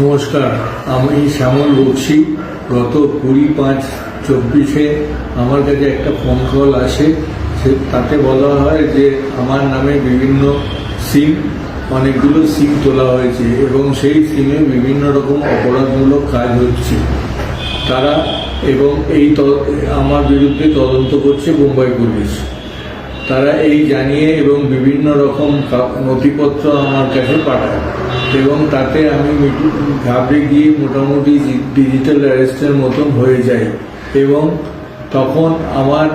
নমস্কার, আমি শ্যামল বক্সি। গত কুড়ি পাঁচ চব্বিশে আমার কাছে একটা ফোন কল আসে। সে, তাতে বলা হয় যে আমার নামে বিভিন্ন সিম অনেকগুলো সিম তোলা হয়েছে এবং সেই সিমে বিভিন্ন রকম অপরাধমূলক কাজ হচ্ছে। তারা এবং এই আমার বিরুদ্ধে তদন্ত করছে মুম্বাই পুলিশ। তারা এই জানিয়ে এবং বিভিন্ন রকম নথিপত্র আমার কাছে পাঠায়। এবং তাতে আমি ঘাবড়ে গিয়ে মোটামুটি ডিজিটাল অ্যারেস্টের মতন হয়ে যাই। এবং তখন আমার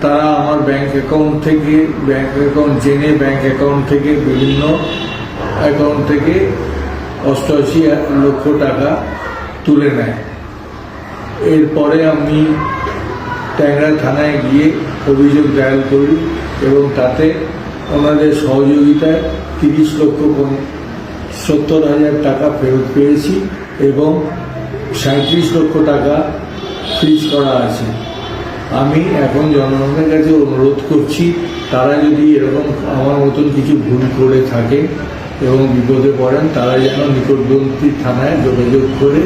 তারা আমার ব্যাংক অ্যাকাউন্ট থেকে ব্যাংক অ্যাকাউন্ট জেনে ব্যাংক অ্যাকাউন্ট থেকে বিভিন্ন অ্যাকাউন্ট থেকে অষ্টআশি লক্ষ টাকা তুলে নেয়। এরপরে আমি ট্যাংরা থানায় গিয়ে অভিযোগ দায়ের করি এবং তাতে ওনাদের সহযোগিতায় তিরিশ লক্ষ সত্তর হাজার টাকা ফেরত পেয়েছি এবং সাঁত্রিশ লক্ষ টাকা ফ্রিজ করা আছে। আমি এখন জনগণের কাছে অনুরোধ করছি, তারা যদি এরকম আমার মতন কিছু ভুল করে থাকে এবং বিপদে পড়েন, তারা যেন নিকটবর্তী থানায় যোগাযোগ করে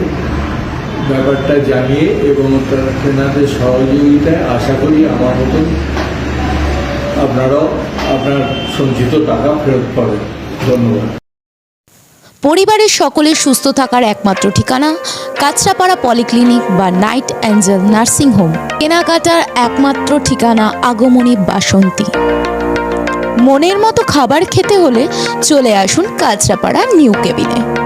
ব্যাপারটা জানিয়ে এবং তারা- তেনাদের সহযোগিতায় আশা করি আমার মতন আপনারাও আপনার সঞ্চিত টাকা ফেরত পাবেন। ধন্যবাদ। পরিবারের সকলের সুস্থ থাকার একমাত্র ঠিকানা কাঁচরাপাড়া পলিক্লিনিক বা নাইট অ্যাঞ্জেল নার্সিং হোম। কেনাকাটার একমাত্র ঠিকানা আগমনী বাসন্তী। মনের মতো খাবার খেতে হলে চলে আসুন কাঁচরাপাড়া নিউ কেবিনে।